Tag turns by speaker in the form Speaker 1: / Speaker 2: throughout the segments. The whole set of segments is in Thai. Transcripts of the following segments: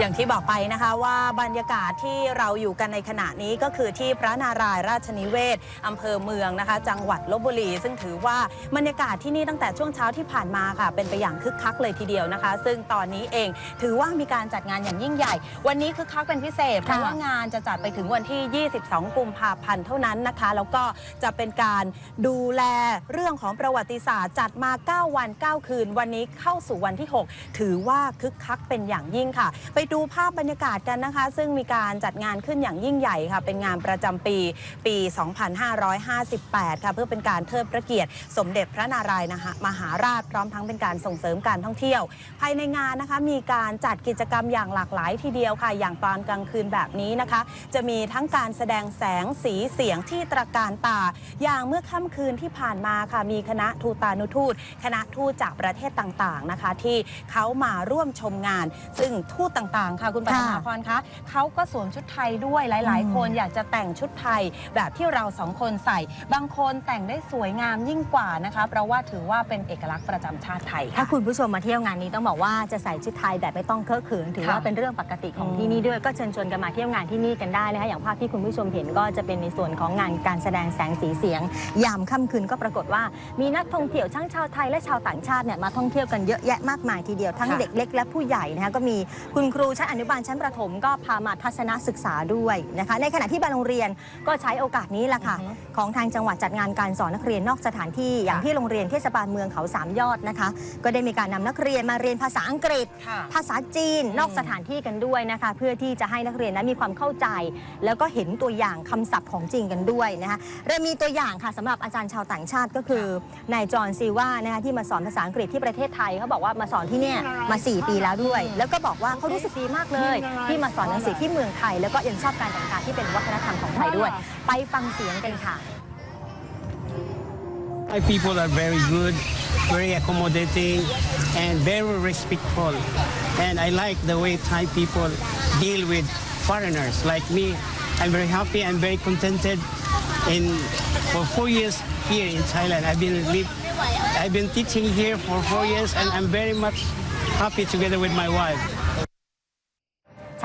Speaker 1: อย่างที่บอกไปนะคะว่าบรรยากาศที่เราอยู่กันในขณะนี้ก็คือที่พระนารายณ์ราชนิเวศอำเภอเมืองนะคะ จังหวัดลบบุรี ซึ่งถือว่าบรรยากาศที่นี่ตั้งแต่ช่วงเช้าที่ผ่านมาค่ะ เป็นไปอย่างคึกคักเลยทีเดียวนะคะ ซึ่งตอนนี้เองถือว่ามีการจัดงานอย่างยิ่งใหญ่ วันนี้คึกคักเป็นพิเศษเพราะว่างานจะจัดไปถึงวันที่ 22 กุมภาพันธ์เท่านั้นนะคะ แล้วก็จะเป็นการดูแลเรื่องของประวัติศาสตร์จัดมา 9 วัน 9 คืน วันนี้เข้าสู่วันที่ 6 ถือว่าคึกคักเป็นอย่างยิ่งค่ะไปดูภาพบรรยากาศกันนะคะ ซึ่งมีการจัดงานขึ้นอย่างยิ่งใหญ่ค่ะ เป็นงานประจำปีปี 2558 ค่ะ เพื่อเป็นการเทิดพระเกียรติ สมเด็จพระนารายณ์มหาราชพร้อมทั้งเป็นการส่งเสริมการท่องเที่ยว ภายในงานนะคะมีการจัดกิจกรรมอย่างหลากหลายทีเดียวค่ะ อย่างตอนกลางคืนแบบนี้นะคะ จะมีทั้งการแสดงแสงสีเสียงที่ตระการตา อย่างเมื่อค่ำคืนที่ผ่านมาค่ะมีคณะทูตานุทูต คณะทูตจากประเทศต่างๆนะคะ ที่เขามาร่วมชมงาน ซึ่งทูตต่างๆ ค่ะคุณปัญหาพรคะเขาก็สวมชุดไทยด้วยหลาย ๆ คนอยากจะแต่งชุดไทยแบบที่เราสองคนใส่ บางคนแต่งได้สวยงามยิ่งกว่านะคะ เพราะว่าถือว่าเป็นเอกลักษณ์ประจำชาติไทย
Speaker 2: ถ้า
Speaker 1: ค่ะ
Speaker 2: คุณผู้ชมมาเที่ยวงานนี้ต้องบอกว่าจะใส่ชุดไทยแบบไม่ต้องเคอะเขินถือว่า
Speaker 1: ค่ะ
Speaker 2: เป็นเรื่องปกติของ
Speaker 1: อืม
Speaker 2: ที่นี่ด้วยก็เชิญชวนกันมาเที่ยวงานที่นี่กันได้นะคะอย่างภาพที่คุณผู้ชมเห็นก็จะเป็นในส่วนของงานการแสดงแสงสีเสียง ยามค่ำคืนก็ปรากฏว่ามีนักท่องเที่ยวทั้งชาวไทยและชาวต่างชาติเนี่ยมาท่องเที่ยวกันเยอะแยะมากมายทีเดียวทั้ง
Speaker 1: ค่ะ
Speaker 2: เด็กเล็กและผู้ใหญ่นะคะก็มีคุณครูชั้นอนุบาลชั้นประถมก็พามาทัศนศึกษาด้วยนะคะ ในขณะที่บางโรงเรียนก็ใช้โอกาสนี้แหละค่ะ
Speaker 1: อือฮึ
Speaker 2: ของทางจังหวัดจัดงานการสอนนักเรียนนอกสถานที่อย่าง
Speaker 1: ค่ะ
Speaker 2: ที่โรงเรียนเทศบาลเมืองเขาสามยอดนะคะ ก็ได้มีการนำนักเรียนมาเรียนภาษาอังกฤษ
Speaker 1: ค่ะ
Speaker 2: ภาษาจีนนอกสถานที่กันด้วยนะคะ เพื่อที่จะให้นักเรียนนั้นมีความเข้าใจ แล้วก็เห็นตัวอย่างคำศัพท์ของจริงกันด้วยนะคะเรามีตัวอย่างค่ะสำหรับอาจารย์ชาวต่างชาติก็คือนายจอห์นซีว่านะคะที่มาสอนภาษาอังกฤษที่ประเทศไทยเขาบอกว่ามาสอนที่เนี่ยมา 4 ปีแล้วด้วย แล้วก็บอกว่าเขารู้สึกดีมากเลย ที่มาสอนหนังสือที่เมืองไทย แล้วก็ยังชอบการแต่งกายที่เป็นวัฒนธรรมของไทยด้วย ไปฟังเสียงกันค่ะ
Speaker 3: Thai people are very good, very accommodating, and very respectful. And I like the way Thai people deal with foreigners like me. I'm very happy. I'm very contented. In for four years here in Thailand, I've been live, I've been teaching here for four years, and I'm very much happy together with my wife.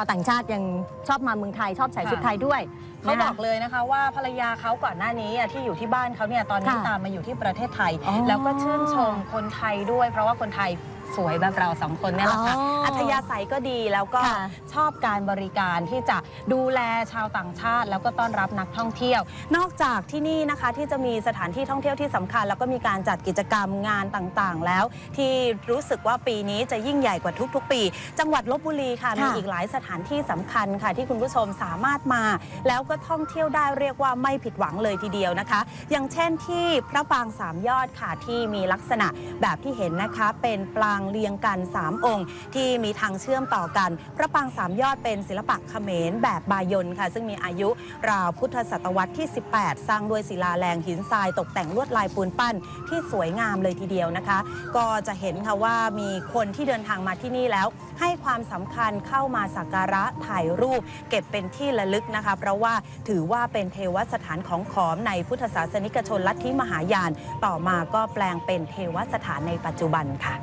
Speaker 2: ชาวต่างชาติยังชอบมาเมืองไทยชอบใส่ชุดไทยด้วย
Speaker 1: เขา
Speaker 2: นะคะ
Speaker 1: บอกเลยนะคะว่าภรรยาเขาก่อนหน้านี้อะที่อยู่ที่บ้านเขาเนี่ยตอนนี้
Speaker 2: ค่ะ
Speaker 1: ตามมาอยู่ที่ประเทศไทย
Speaker 2: อ๋อ
Speaker 1: แล้วก็ชื่นชมคนไทยด้วย เพราะว่าคนไทย สวยแบบเราสองคนเนี่ยแหละค่ะ
Speaker 2: อ๋ออั
Speaker 1: อัธยาศัยก็ดีแล้วก็
Speaker 2: ค่ะ
Speaker 1: ชอบการบริการที่จะดูแลชาวต่างชาติ แล้วก็ต้อนรับนักท่องเที่ยว นอกจากที่นี่นะคะที่จะมีสถานที่ท่องเที่ยวที่สำคัญ แล้วก็มีการจัดกิจกรรมงานต่างๆ แล้ว ที่รู้สึกว่าปีนี้จะยิ่งใหญ่กว่าทุกๆ ปี จังหวัดลบบุรีค่ะมี
Speaker 2: ค่ะ
Speaker 1: อีกหลายสถานที่สำคัญค่ะ ที่คุณผู้ชมสามารถมา แล้วก็ท่องเที่ยวได้เรียกว่าไม่ผิดหวังเลยทีเดียวนะคะ อย่างเช่นที่พระปรางสามยอดค่ะที่มีลักษณะแบบที่เห็นนะคะ เป็นปรางางเรียงกัน 3 องค์ ที่มีทางเชื่อมต่อกัน พระปางสามยอดเป็นศิลปะเขมรแบบบายนค่ะ ซึ่งมีอายุราวพุทธศตวรรษที่ 18 สร้างด้วยศิลาแรงหินทรายตกแต่งลวดลายปูนปั้นที่สวยงามเลยทีเดียวนะคะ ก็จะเห็นค่ะว่ามีคนที่เดินทางมาที่นี่แล้ว ให้ความสำคัญเข้ามาสักการะถ่ายรูป เก็บเป็นที่ระลึกนะคะ เพราะว่าถือว่าเป็นเทวสถานของขอมในพุทธศาสนิกชนลัทธิมหายาน ต่อมาก็แปลงเป็นเทวสถานในปัจจุบันค่ะ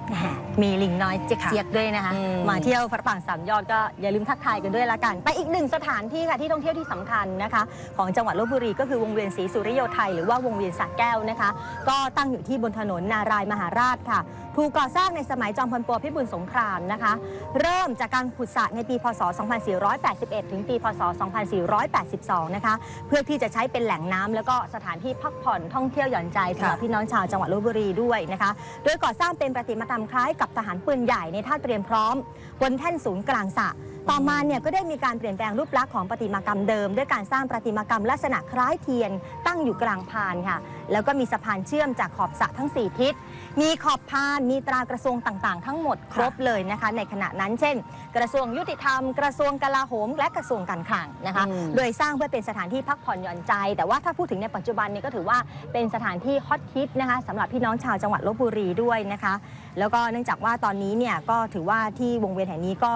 Speaker 2: มีลิงน้อยเจี๊ยกๆด้วยนะคะ
Speaker 1: อืม
Speaker 2: มาเที่ยวพระปรางสามยอดก็อย่าลืมทักทายกันด้วยละกัน ไปอีกหนึ่งสถานที่ค่ะที่ท่องเที่ยวที่สำคัญนะคะ ของจังหวัดลบบุรีก็คือวงเวียนศรีสุริโยไทยหรือว่าวงเวียนสระแก้วนะคะ ก็ตั้งอยู่ที่บนถนนนารายมหาราชค่ะ ถูกก่อสร้างในสมัยจอมพลปพิบูลสงครามนะคะ เริ่มจากการขุดสระในปี พศ 2481 ถึงปี พศ 2482 นะคะ เพื่อที่จะใช้เป็นแหล่งน้ำแล้วก็สถานที่พักผ่อนท่องเที่ยวหย่อนใจสำหรับ
Speaker 1: ค่ะ
Speaker 2: พี่น้องชาวจังหวัดลบบุรีด้วยนะคะ โดยก่อสร้างเป็นประติมากรรมคล้ายกับทหารปืนใหญ่ในท่าเตรียมพร้อม บนแท่นศูนย์กลางสระ ต่อมาเนี่ยก็ได้มีการเปลี่ยนแปลงรูปลักษณ์ของประติมากรรมเดิม ด้วยการสร้างประติมากรรมลักษณะคล้ายเทียนตั้งอยู่กลางพานค่ะ แล้วก็มีสะพานเชื่อมจากขอบสระทั้ง 4 ทิศ มีขอบพานมีตรากระทรวงต่างๆ ทั้งหมดครบเลยนะคะ ในขณะนั้นเช่น กระทรวงยุติธรรม กระทรวงกลาโหม และกระทรวงการคลังนะคะ
Speaker 1: อืม
Speaker 2: โดยสร้างเพื่อเป็นสถานที่พักผ่อนหย่อนใจ แต่ว่าถ้าพูดถึงในปัจจุบันเนี่ยก็ถือว่าเป็นสถานที่ฮอตฮิตนะคะสำหรับพี่น้องชาวจังหวัดลบบุรีด้วยนะคะ แล้วก็เนื่องจากว่าตอนนี้เนี่ยก็ถือว่าที่วงเวียนแห่งนี้ก็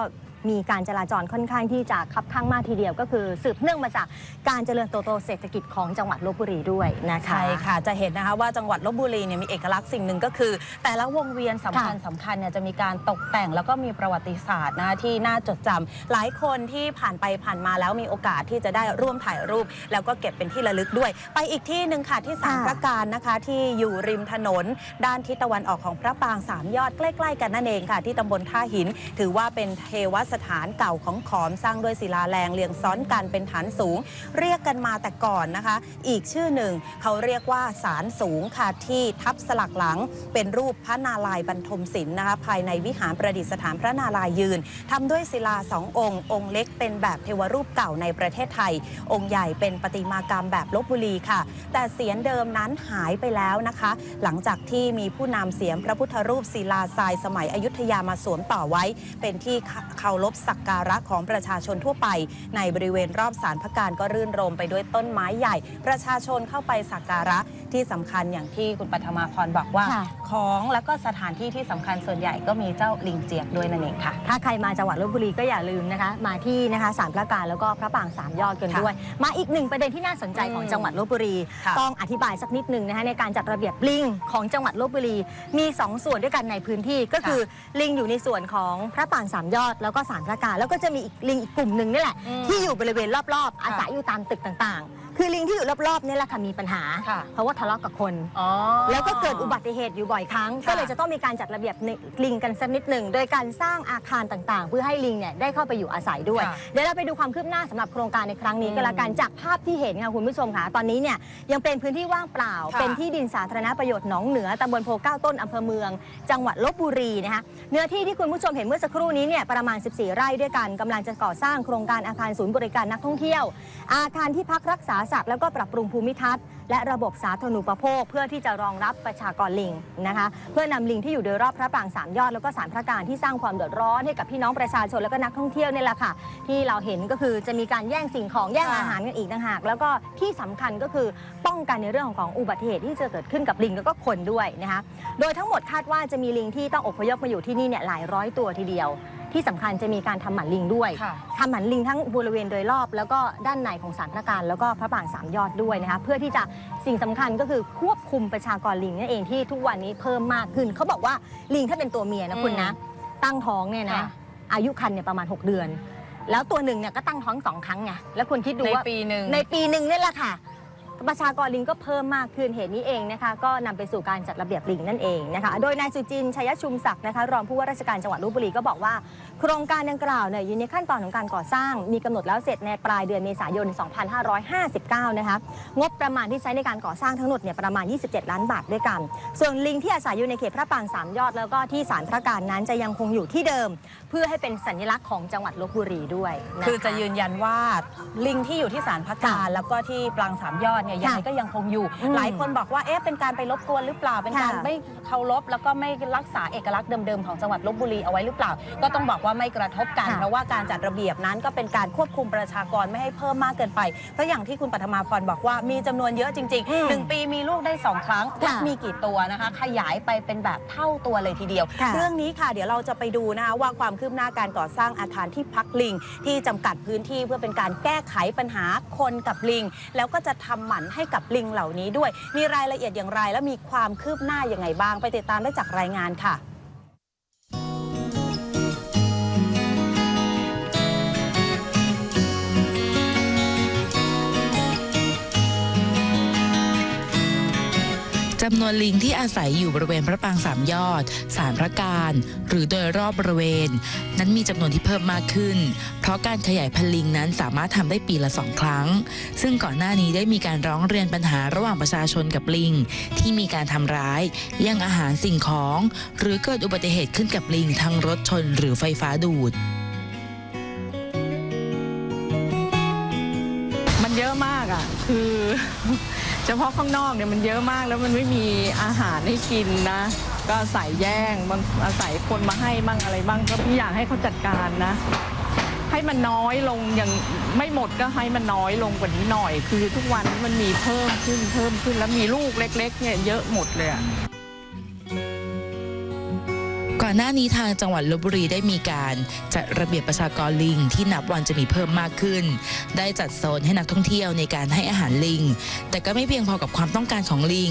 Speaker 2: มีการจราจรค่อนข้างที่จะคับข้างมากทีเดียวก็คือสืบเนื่องมาจากการเจริญเติบโตเศรษฐกิจของจังหวัดลบบุรีด้วยนะคะ
Speaker 1: ใช่ค่ะ จะเห็นนะคะว่าจังหวัดลบบุรีเนี่ยมีเอกลักษณ์สิ่งหนึ่งก็คือ แต่ละวงเวียนสำคัญ
Speaker 2: ค่ะ
Speaker 1: สำคัญเนี่ยจะมีการตกแต่งแล้วก็มีประวัติศาสตร์นะที่น่าจดจำหลายคนที่ผ่านไปผ่านมาแล้วมีโอกาสที่จะได้ร่วมถ่ายรูป แล้วก็เก็บเป็นที่ระลึกด้วย ไปอีกที่หนึ่งค่ะที่สาม
Speaker 2: ค่ะ
Speaker 1: พระการนะคะที่อยู่ริมถนน ด้านทิศตะวันออกของพระปรางสามยอดใกล้ ๆ กันนั่นเองค่ะ ที่ตำบลท่าหิน ถือว่าเป็นเทวสถานเก่าของขอมสร้างด้วยศิลาแรงเรียงซ้อนกันเป็นฐานสูง เรียกกันมาแต่ก่อนนะคะ อีกชื่อหนึ่งเขาเรียกว่าศาลสูงค่ะที่ทับสลักหลัง เป็นรูปพระนารายณ์บรรทมศิลป์นะคะภายในวิหารประดิษฐานพระนารายณ์ยืนทำด้วยศิลาสององค์ องค์เล็กเป็นแบบเทวรูปเก่าในประเทศไทย องค์ใหญ่เป็นประติมากรรมแบบลบบุรีค่ะ แต่เสียนเดิมนั้นหายไปแล้วนะคะ หลังจากที่มีผู้นำเสียงพระพุทธรูปศิลาทรายสมัยอยุธยามาสวมต่อไว้ เป็นที่เคารพสักการะของประชาชนทั่วไป ในบริเวณรอบศาลพระการก็รื่นรมไปด้วยต้นไม้ใหญ่ ประชาชนเข้าไปสักการะ ที่สำคัญอย่างที่คุณปัทมาพรบอกว่า
Speaker 2: ค่ะ
Speaker 1: ของแล้วก็สถานที่ที่สำคัญส่วนใหญ่ก็มีเจ้าลิงเจียกด้วยนั่นเองค่ะ
Speaker 2: ถ้าใครมาจังหวัดลบบุรีก็อย่าลืมนะคะ มาที่นะคะสารพระการแล้วก็พระปรางสามยอดกัน
Speaker 1: ค่ะ
Speaker 2: ด้วย มาอีกหนึ่งประเด็นที่น่าสนใจของ
Speaker 1: อืม
Speaker 2: จังหวัดลบบุรี
Speaker 1: ค่ะ
Speaker 2: ต้องอธิบายสักนิดหนึ่งนะคะในการจัดระเบียบลิงของจังหวัดลบบุรี มี 2 ส่วนด้วยกันในพื้นที่ก็คือลิงอยู่ในส่วนของพระปรางสามยอด แล้วก็สารพระการแล้วก็จะมีอีกลิงอีกกลุ่มหนึ่งนี่แหละ
Speaker 1: อืม
Speaker 2: ที่อยู่บริเวณรอบๆ อาศัยอยู่ตามตึกต่างๆ คือลิงที่อยู่รอบๆนี่แหละค่ะมีปัญหา
Speaker 1: ค่ะ
Speaker 2: เพราะว่าทะเลาะกับคน
Speaker 1: อ๋อ
Speaker 2: แล้วก็เกิดอุบัติเหตุอยู่บ่อยครั้ง
Speaker 1: ค่ะ
Speaker 2: ก็เลยจะต้องมีการจัดระเบียบลิงกันสักนิดหนึ่งโดยการสร้างอาคารต่างๆ เพื่อให้ลิงเนี่ยได้เข้าไปอยู่อาศัยด้วย
Speaker 1: ค่ะ
Speaker 2: เดี๋ยวเราไปดูความคืบหน้าสำหรับโครงการในครั้งนี้
Speaker 1: อืม
Speaker 2: ก็แล้วกันจากภาพที่เห็นค่ะคุณผู้ชมค่ะตอนนี้เนี่ยยังเป็นพื้นที่ว่างเปล่า
Speaker 1: ค่ะ
Speaker 2: เป็นที่ดินสาธารณประโยชน์หนองเหนือตำบลโพเก้าต้นอำเภอเมือง จังหวัดลบบุรีนะคะเนื้อที่ที่คุณผู้ชมเห็นเมื่อสักครู่นี้เนี่ยประมาณ 14 ไร่ด้วยกันกำลังจะก่อสร้างโครงการอาคารศูนย์บริการนักท่องเที่ยวอาคารที่พักรักษาสัตว์แล้วก็ปรับปรุงภูมิทัศน์ และระบบสาธารณูปโภค เพื่อที่จะรองรับประชากรลิงนะคะเพื่อนำลิงที่อยู่โดยรอบพระปรางสามยอดแล้วก็สารพระการที่สร้างความเดือดร้อนให้กับพี่น้องประชาชนแล้วก็นักท่องเที่ยวเนี่ยแหละค่ะ ที่เราเห็นก็คือจะมีการแย่งสิ่งของแย่ง
Speaker 1: ค่ะ
Speaker 2: อาหารกันอีกต่างหาก แล้วก็ที่สำคัญก็คือป้องกันในเรื่องของอุบัติเหตุที่จะเกิดขึ้นกับลิงแล้วก็คนด้วยนะคะโดยทั้งหมดคาดว่าจะมีลิงที่ต้องอพยพมาอยู่ที่นี่เนี่ยหลายร้อยตัวทีเดียวที่สำคัญจะมีการทำหมันลิงด้วย
Speaker 1: ค่ะ
Speaker 2: ทำหมันลิงทั้งบริเวณโดยรอบ แล้วก็ด้านในของสารพระการแล้วก็พระปรางสามยอดด้วยนะคะเพื่อที่จะสิ่งสำคัญก็คือควบคุมประชากรลิงนั่นเองที่ทุกวันนี้เพิ่มมากขึ้นเขาบอกว่าลิงถ้าเป็นตัวเมียนะคุณนะ ตั้งท้องเนี่ยนะ
Speaker 1: ค่ะ
Speaker 2: อายุครรภ์เนี่ยประมาณ 6 เดือน แล้วตัวหนึ่งเนี่ยก็ตั้งท้องสองครั้งไงแล้วคุณคิดดู
Speaker 1: ใน
Speaker 2: ว่า
Speaker 1: ปีหนึ่ง
Speaker 2: ในปีหนึ่งนี่แหละค่ะ ประชากรลิงก็เพิ่มมากขึ้นเหตุนี้เองนะคะ ก็นำไปสู่การจัดระเบียบลิงนั่นเองนะคะ โดยนายสุจินต์ชัยชุมศักดิ์นะคะรองผู้ว่าราชการจังหวัดลบบุรีก็บอกว่า โครงการดังกล่าวเนี่ยอยู่ในขั้นตอนของการก่อสร้าง มีกำหนดแล้วเสร็จในปลายเดือนเมษายน 2559 นะคะงบประมาณที่ใช้ในการก่อสร้างทั้งหมดเนี่ยประมาณ 27 ล้านบาทด้วยกัน ส่วนลิงที่อาศัยอยู่ในเขตพระปรางสามยอดแล้วก็ที่ศาลพระการนั้นจะยังคงอยู่ที่เดิม เพื่อให้เป็นสัญลักษณ์ของจังหวัดลบบุรีด้วยน
Speaker 1: คือจะยืนยันว่าลิงที่อยู่ที่ศาลพักการ
Speaker 2: ค่ะ
Speaker 1: แล้วก็ที่ปรางสามยอดเนี่ยยังไง
Speaker 2: ค่ะ
Speaker 1: ก็ยังคงอยู่
Speaker 2: อืม
Speaker 1: หลายคนบอกว่าเอ๊ะเป็นการไปรบกวนหรือเปล่าเป็นการ
Speaker 2: ค่ะ
Speaker 1: ไม่เคารพแล้วก็ไม่รักษาเอกลักษณ์เดิมๆของจังหวัดลบบุรีเอาไว้หรือเปล่า ก็ต้องบอกว่าไม่กระทบกัน
Speaker 2: ค่ะ
Speaker 1: เพราะว่าการจัดระเบียบนั้นก็เป็นการควบคุมประชากรไม่ให้เพิ่มมากเกินไปเพราะอย่างที่คุณปัทมาพรบอกว่ามีจำนวนเยอะจริง
Speaker 2: อืม
Speaker 1: ๆหนึ่งปีมีลูกได้สองครั้ง
Speaker 2: ค่ะ
Speaker 1: มีกี่ตัวนะคะ ขยายไปเป็นแบบเท่าตัวเลยทีเดียว
Speaker 2: ค่ะ
Speaker 1: เรื่องนี้ค่ะ เดี๋ยวเราจะไปดูนะคะว่าความคืบหน้าการก่อสร้างอาคารที่พักลิง ที่จำกัดพื้นที่เพื่อเป็นการแก้ไขปัญหาคนกับลิง แล้วก็จะทำหมันให้กับลิงเหล่านี้ด้วย มีรายละเอียดอย่างไรและมีความคืบหน้าอย่างไงบ้าง ไปติดตามได้จากรายงานค่ะ
Speaker 4: จำนวนลิงที่อาศัยอยู่บริเวณพระปางสามยอด สารพระการ หรือโดยรอบบริเวณ นั้นมีจำนวนที่เพิ่มมากขึ้น เพราะการขยายพันธุ์ลิงนั้นสามารถทำได้ปีละสองครั้ง ซึ่งก่อนหน้านี้ได้มีการร้องเรียนปัญหาระหว่างประชาชนกับลิง ที่มีการทำร้ายแย่งอาหารสิ่งของ หรือเกิดอุบัติเหตุขึ้นกับลิงทั้งรถชนหรือไฟฟ้าดูด
Speaker 5: มันเยอะมากอะ คือ เฉพาะข้างนอกเนี่ยมันเยอะมากแล้วมันไม่มีอาหารให้กินนะ ก็อาศัยแย่งบางอาศัยคนมาให้บ้างอะไรบ้างก็พี่อยากให้เขาจัดการนะ ให้มันน้อยลงอย่างไม่หมดก็ให้มันน้อยลงกว่านี้หน่อย คือทุกวันมันมีเพิ่มขึ้นเพิ่มขึ้นแล้วมีลูกเล็กๆเนี่ยเยอะหมดเลยอะ
Speaker 4: อนหน้านี้ทางจังหวัดลบบุรีได้มีการจัดระเบียบประชากรลิงที่นับวันจะมีเพิ่มมากขึ้น ได้จัดโซนให้นักท่องเที่ยวในการให้อาหารลิง แต่ก็ไม่เพียงพอกับความต้องการของลิง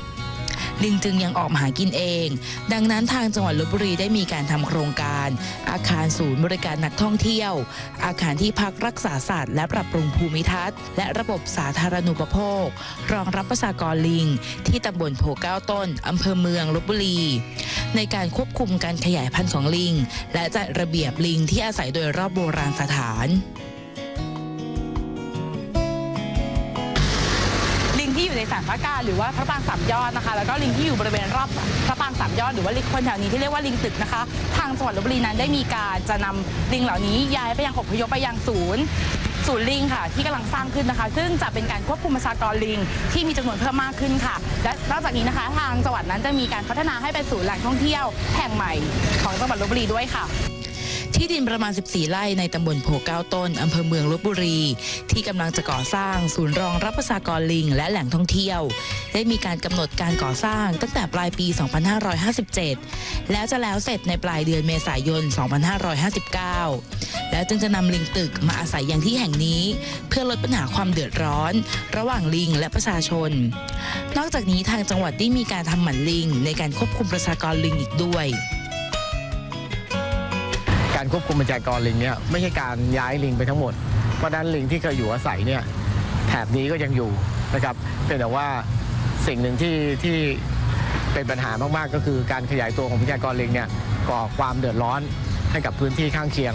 Speaker 4: ลิงจึงยังออกมาหากินเอง ดังนั้นทางจังหวัดลบบุรีได้มีการทำโครงการ อาคารศูนย์บริการนักท่องเที่ยว อาคารที่พักรักษาสัตว์และปรับปรุงภูมิทัศน์ และระบบสาธารณูปโภค รองรับประชากรลิง ที่ตำบลโพเก้าต้นอำเภอเมืองลบบุรี ในการควบคุมการขยายพันธุ์ของลิง และจัดระเบียบลิงที่อาศัยโดยรอบโบราณสถาน
Speaker 6: ลิงที่อยู่ในสารพระกาหรือว่าพระปางสามยอดนะคะ แล้วก็ลิงที่อยู่บริเวณรอบพระปางสามยอดหรือว่าลิงคนแถวนี้ที่เรียกว่าลิงตึกนะคะ ทางจังหวัดลบบุรีนั้นได้มีการจะนำลิงเหล่านี้ย้ายไปยังอพยพไปยังศูนย์ศูนย์ลิงค่ะที่กำลังสร้างขึ้นนะคะ ซึ่งจะเป็นการควบคุมประชากรลิง ที่มีจำนวนเพิ่มมากขึ้นค่ะ และนอกจากนี้นะคะ ทางจังหวัดนั้นจะมีการพัฒนาให้เป็นศูนย์แหล่งท่องเที่ยวแห่งใหม่ของจังหวัดลบบุรีด้วยค่ะ
Speaker 4: ที่ดินประมาณ 14 ไร่ในตำบลโพเก้าต้นอำเภอเมืองลบบุรี ที่กำลังจะก่อสร้างศูนย์รองรับประชากรลิง และแหล่งท่องเที่ยว ได้มีการกำหนดการก่อสร้างตั้งแต่ปลายปี 2557 แล้วจะแล้วเสร็จในปลายเดือนเมษายน 2559 แล้วจึงจะนำลิงตึกมาอาศัยอย่างที่แห่งนี้ เพื่อลดปัญหาความเดือดร้อน ระหว่างลิงและประชาชน นอกจากนี้ทางจังหวัดได้มีการทำหมันลิง ในการควบคุมประชากรลิงอีกด้วย
Speaker 7: การควบคุมประชากรลิงเนี่ยไม่ใช่การย้ายลิงไปทั้งหมด เพราะนั้นลิงที่เคยอยู่อาศัยเนี่ยแถบนี้ก็ยังอยู่นะครับเป็นแต่ว่าสิ่งหนึ่งที่ที่เป็นปัญหามากๆ ก็คือการขยายตัวของประชากรลิงเนี่ยก่อความเดือดร้อนให้กับพื้นที่ข้างเคียง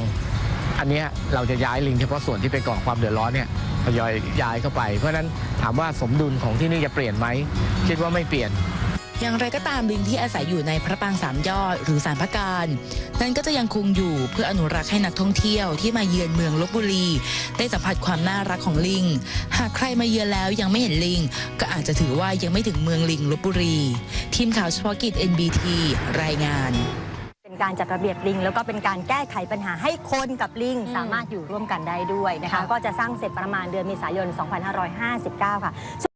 Speaker 7: อันนี้เราจะย้ายลิงเฉพาะส่วนที่ไปก่อความเดือดร้อนเนี่ยทยอยย้ายเข้าไป เพราะฉะนั้นถามว่าสมดุลของที่นี่จะเปลี่ยนไหมคิดว่าไม่เปลี่ยน
Speaker 4: อย่างไรก็ตามลิงที่อาศัยอยู่ในพระปรางสามยอดหรือสารพระการ นั้นก็จะยังคงอยู่เพื่ออนุรักษ์ให้นักท่องเที่ยวที่มาเยือนเมืองลบบุรี ได้สัมผัสความน่ารักของลิง หากใครมาเยือนแล้วยังไม่เห็นลิง ก็อาจจะถือว่ายังไม่ถึงเมืองลิงลบบุรี ทีมข่าวเฉพาะกิจ NBT รายงาน
Speaker 2: เป็นการจัดระเบียบลิง แล้วก็เป็นการแก้ไขปัญหาให้คนกับลิง สามารถอยู่ร่วมกันได้ด้วยนะคะ ก็จะสร้างเสร็จประมาณเดือนเมษายน 2559 ค่ะ